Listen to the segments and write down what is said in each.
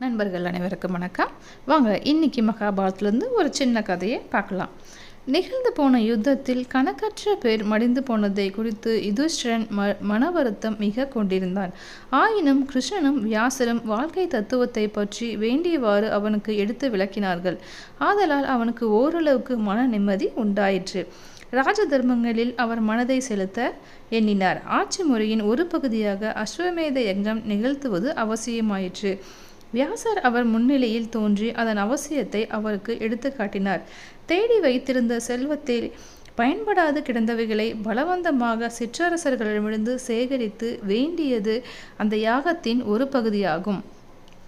நண்பர்கள் அனைவருக்கும் வணக்கம். வாங்க இன்னைக்கு மகாபாரதத்துலேருந்து ஒரு சின்ன கதையை பார்க்கலாம். நிகழ்ந்து போன யுத்தத்தில் கணக்கற்ற பேர் மடிந்து போனதை குறித்து யுதிஷ்டிரன் ம மன வருத்தம் மிக கொண்டிருந்தான் ஆயினும் கிருஷ்ணனும் வியாசரும் வாழ்க்கை தத்துவத்தை பற்றி வேண்டியவாறு அவனுக்கு எடுத்து விளக்கினார்கள். ஆதலால் அவனுக்கு ஓரளவுக்கு மன நிம்மதி உண்டாயிற்று. ராஜ தர்மங்களில் அவர் மனதை செலுத்த எண்ணினார். ஆட்சி முறையின் ஒரு பகுதியாக அஸ்வமேத யஜ்ஞம் நிகழ்த்துவது அவசியமாயிற்று. வியாசர் அவர் முன்னிலையில் தோன்றி அதன் அவசியத்தை அவருக்கு எடுத்து காட்டினார் தேடி வைத்திருந்த செல்வத்தில் பயன்படாது கிடந்தவைகளை பலவந்தமாக சிற்றரசர்களிடமிருந்து சேகரித்து வேண்டியது அந்த யாகத்தின் ஒரு பகுதியாகும்.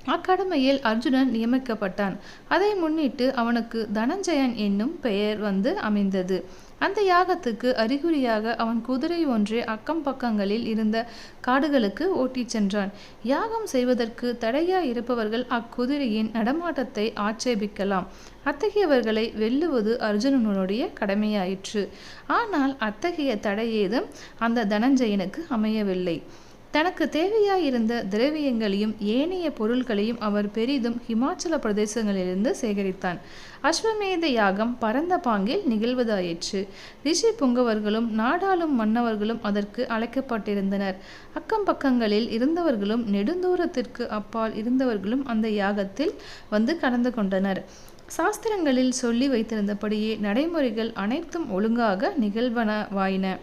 அக்கடமையில் அர்ஜுனன் நியமிக்கப்பட்டான். அதை முன்னிட்டு அவனுக்கு தனஞ்சயன் என்னும் பெயர் வந்து அமைந்தது. அந்த யாகத்துக்கு அறிகுறியாக அவன் குதிரை ஒன்றை அக்கம் பக்கங்களில் இருந்த காடுகளுக்கு ஓட்டிச் சென்றான். யாகம் செய்வதற்கு தடையா இருப்பவர்கள் அக்குதிரையின் நடமாட்டத்தை ஆட்சேபிக்கலாம். அத்தகையவர்களை வெல்லுவது அர்ஜுனனுடைய கடமையாயிற்று. ஆனால் அத்தகைய தடையேதும் அந்த தனஞ்சயனுக்கு அமையவில்லை. தனக்கு தேவையாயிருந்த திரவியங்களையும் ஏனைய பொருள்களையும் அவர் பெரிதும் ஹிமாச்சல பிரதேசங்களிலிருந்து சேகரித்தான். அஸ்வமேத யாகம் பரந்த பாங்கில் நிகழ்வதாயிற்று. ரிஷி புங்கவர்களும் நாடாளும் மன்னவர்களும் அதற்கு அழைக்கப்பட்டிருந்தனர். அக்கம் பக்கங்களில் இருந்தவர்களும் நெடுந்தூரத்திற்கு அப்பால் இருந்தவர்களும் அந்த யாகத்தில் வந்து கலந்து கொண்டனர். சாஸ்திரங்களில் சொல்லி வைத்திருந்தபடியே நடைமுறைகள் அனைத்தும் ஒழுங்காக நிகழ்வனவாயின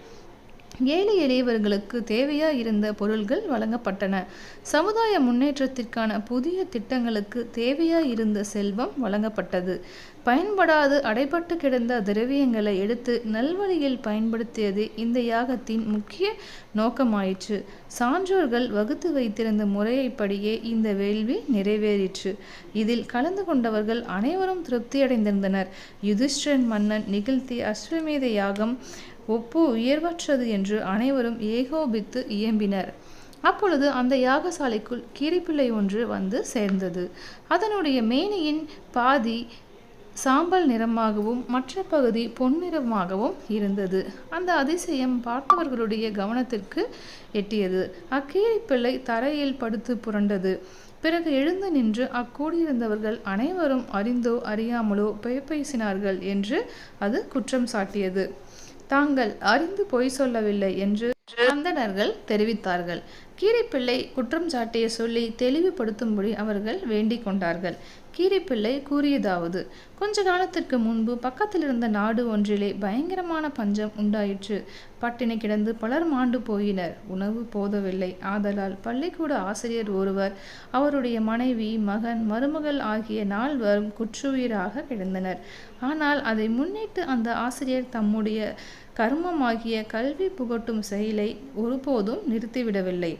ஏழை எளியவர்களுக்கு தேவையா இருந்த பொருள்கள் வழங்கப்பட்டன. சமுதாய முன்னேற்றத்திற்கான புதிய திட்டங்களுக்கு தேவையா இருந்த செல்வம் வழங்கப்பட்டது. பயன்படாது அடைபட்டு கிடந்த திரவியங்களை எடுத்து நல்வழியில் பயன்படுத்தியது இந்த யாகத்தின் முக்கிய நோக்கமாயிற்று. சான்றோர்கள் வகுத்து வைத்திருந்த முறையைப்படியே இந்த வேள்வி நிறைவேறிற்று. இதில் கலந்து கொண்டவர்கள் அனைவரும் திருப்தியடைந்திருந்தனர். யுதிஷ்டிரன் மன்னன் நிகழ்த்திய அஸ்வமேத யாகம் ஒப்பு உயர்வற்றது என்று அனைவரும் ஏகோபித்து இயம்பினர். அப்பொழுது அந்த யாகசாலைக்குள் கீரிப்பிள்ளை ஒன்று வந்து சேர்ந்தது. அதனுடைய மேனியின் பாதி சாம்பல் நிறமாகவும் மற்ற பகுதி பொன்னிறமாகவும் இருந்தது. அந்த அதிசயம் பார்த்தவர்களுடைய கவனத்திற்கு எட்டியது. அக்கீரிப்பிள்ளை தரையில் படுத்து புரண்டது. பிறகு எழுந்து நின்று அக்கூடியிருந்தவர்கள் அனைவரும் அறிந்தோ அறியாமலோ பெய் பேசினார்கள் என்று அது குற்றம் சாட்டியது. தாங்கள் அறிந்து பொய் சொல்லவில்லை என்று அந்தணர்கள் தெரிவித்தார்கள். கீரிப்பிள்ளை குற்றம் சாட்டிய சொல்லி தெளிவுபடுத்தும்படி அவர்கள் வேண்டிக் கொண்டார்கள். கீரிப்பிள்ளை கூறியதாவது கொஞ்ச காலத்திற்கு முன்பு பக்கத்தில் இருந்த நாடு ஒன்றிலே பயங்கரமான பஞ்சம் உண்டாயிற்று. பட்டினி கிடந்து பலர் மாண்டு போயினர். உணவு போதவில்லை. ஆதலால் பள்ளிக்கூட ஆசிரியர் ஒருவர் அவருடைய மனைவி மகன் மருமகள் ஆகிய நால்வரும் குற்றுயிராக கிடந்தனர். ஆனால் அதை முன்னிட்டு அந்த ஆசிரியர் தம்முடைய கர்மமாகிய கல்வி புகட்டும் செயலை ஒருபோதும் நிறுத்திவிடவில்லை.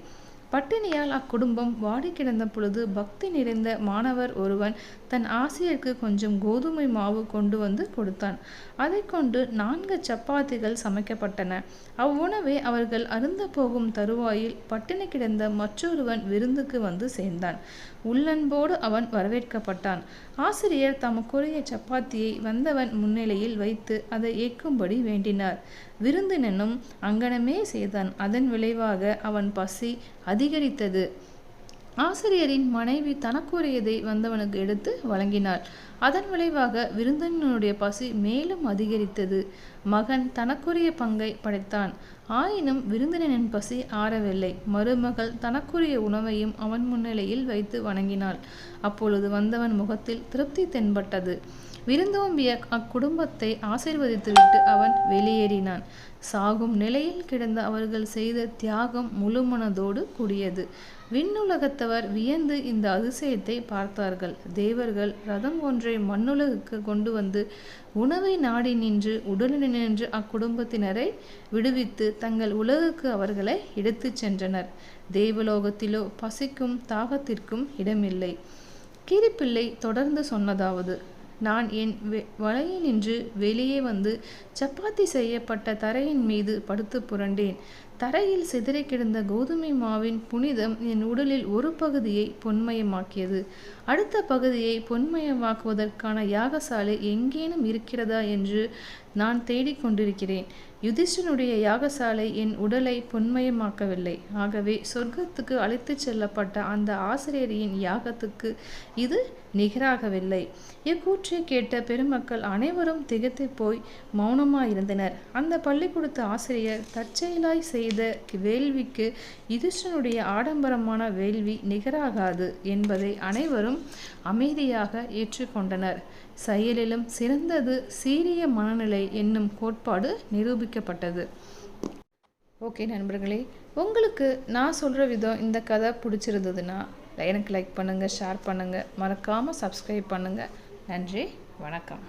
பட்டினியால் அக்குடும்பம் வாடி கிடந்த பொழுது பக்தி நிறைந்த மாணவர் ஒருவன் தன் ஆசிரியருக்கு கொஞ்சம் கோதுமை மாவு கொண்டு வந்து கொடுத்தான். அதை கொண்டு நான்கு சப்பாத்திகள் சமைக்கப்பட்டன. அவ்வுணவை அவர்கள் அருந்த போகும் தருவாயில் பட்டினி கிடந்த மற்றொருவன் விருந்துக்கு வந்து சேர்ந்தான். உள்ளன்போடு அவன் வரவேற்கப்பட்டான். ஆசிரியர் தமக்குரிய சப்பாத்தியை வந்தவன் முன்னிலையில் வைத்து அதை ஏற்கும்படி வேண்டினார். விருந்தினனும் அங்கனமே செய்தான். அதன் விளைவாக அவன் பசி அதிகரித்தது. ஆசிரியரின் மனைவி தனக்குரியதை வந்தவனுக்கு எடுத்து வழங்கினாள். அதன் விளைவாக விருந்தினனுடைய பசி மேலும் அதிகரித்தது. மகன் தனக்குரிய பங்கை படைத்தான். ஆயினும் விருந்தினனின் பசி ஆறவில்லை. மருமகள் தனக்குரிய உணவையும் அவன் முன்னிலையில் வைத்து வணங்கினாள். அப்பொழுது வந்தவன் முகத்தில் திருப்தி தென்பட்டது. விருந்தோம்பிய அக்குடும்பத்தை ஆசிர்வதித்துவிட்டு அவன் வெளியேறினான். சாகும் நிலையில் கிடந்த அவர்கள் செய்த தியாகம் முழுமனதோடு கூடியது. விண்ணுலகத்தவர் வியந்து இந்த அதிசயத்தை பார்த்தார்கள். தேவர்கள் ரதம் ஒன்று மண்ணுலகுக்கு கொண்டு வந்து உணவை நாடி நின்று உடலில் நின்று அக்குடும்பத்தினரை விடுவித்து தங்கள் உலகுக்கு அவர்களை எடுத்துச் சென்றனர். தேவலோகத்திலோ பசிக்கும் தாகத்திற்கும் இடமில்லை. கீரிப்பிள்ளை தொடர்ந்து சொன்னதாவது நான் என் வலையினின்று வெளியே வந்து சப்பாத்தி செய்யப்பட்ட தரையின் மீது படுத்து புரண்டேன். தரையில் சிதறி கிடந்த கோதுமை மாவின் புனிதம் என் உடலில் ஒரு பகுதியை பொன்மயமாக்கியது. அடுத்த பகுதியை பொன்மயமாக்குவதற்கான யாகசாலை எங்கேனும் இருக்கிறதா என்று நான் தேடிக்கொண்டிருக்கிறேன். யுதிஷ்டனுடைய யாகசாலை என் உடலை பொன்மயமாக்கவில்லை. ஆகவே சொர்க்கத்துக்கு அழைத்துச் செல்லப்பட்ட அந்த ஆசிரியரின் யாகத்துக்கு இது நிகராகவில்லை. இக்கூற்றை கேட்ட பெருமக்கள் அனைவரும் திகத்து போய் மௌனமாயிருந்தனர். அந்த பள்ளிக்கூடத்து ஆசிரியர் தற்செயலாய் செய்த வேள்விக்கு யுதிஷ்டனுடைய ஆடம்பரமான வேள்வி நிகராகாது என்பதை அனைவரும் அமைதியாக ஏற்றுக்கொண்டனர். செயலிலும் சிறந்தது சீரிய மனநிலை என்னும் கோட்பாடு நிரூபிக்கப்பட்டது ஓகே நண்பர்களே உங்களுக்கு நான் சொல்கிற விதம் இந்த கதை பிடிச்சிருந்ததுன்னா எனக்கு லைக் பண்ணுங்கள் ஷேர் பண்ணுங்கள் மறக்காமல் சப்ஸ்கிரைப் பண்ணுங்கள் நன்றி வணக்கம்.